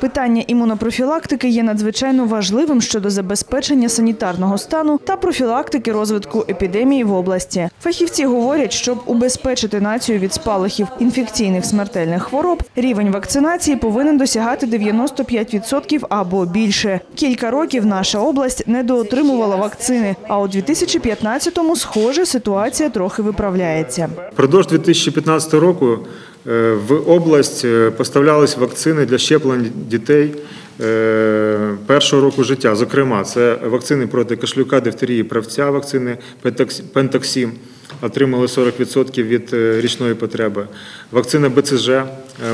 Питання імунопрофілактики є надзвичайно важливим щодо забезпечення санітарного стану та профілактики розвитку епідемії в області. Фахівці говорять, щоб убезпечити націю від спалахів інфекційних смертельних хвороб, рівень вакцинації повинен досягати 95% або більше. Кілька років наша область недоотримувала вакцини, а у 2015-му, схоже, ситуація трохи виправляється. Впродовж 2015 року в область е, поставлялись вакцини для щеплень дітей е, першого року життя. Зокрема, це вакцини проти кашлюка, дифтерії, правця, вакцини Пентаксім. Отримали 40% від е, річної потреби. Вакцина БЦЖ е,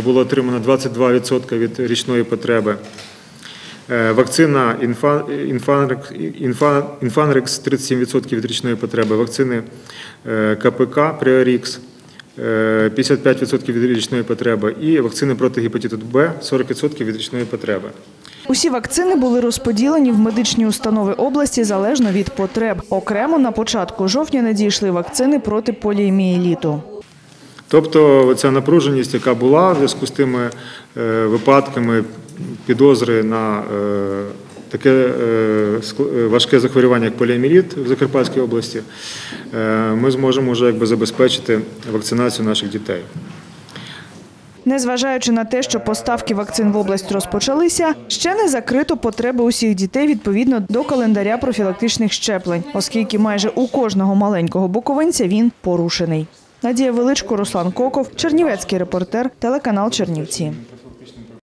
було отримано 22% від річної потреби. Е, Вакцина Інфанрекс Інфа- Інфанрекс 37% від річної потреби. Вакцини е, КПК Пріорікс е, 55% від річної потреби. І вакцини проти гепатиту Б 40% від річної потреби. Усі вакцини були розподілені в медичні установи області залежно від потреб. Окремо на початку жовтня надійшли вакцини проти поліомієліту. Тобто ця напруженість, яка була в зв'язку з тими е, випадками підозри на е, таке е, е, важке захворювання, як поліоміеліт в Закарпатській області, е, ми зможемо вже якби забезпечити вакцинацію наших дітей. Незважаючи на те, що поставки вакцин в область розпочалися, ще не закрито потреби усіх дітей відповідно до календаря профілактичних щеплень, оскільки майже у кожного маленького буковинця він порушений. Надія Величко, Руслан Коков, Чернівецький репортер, телеканал Чернівці.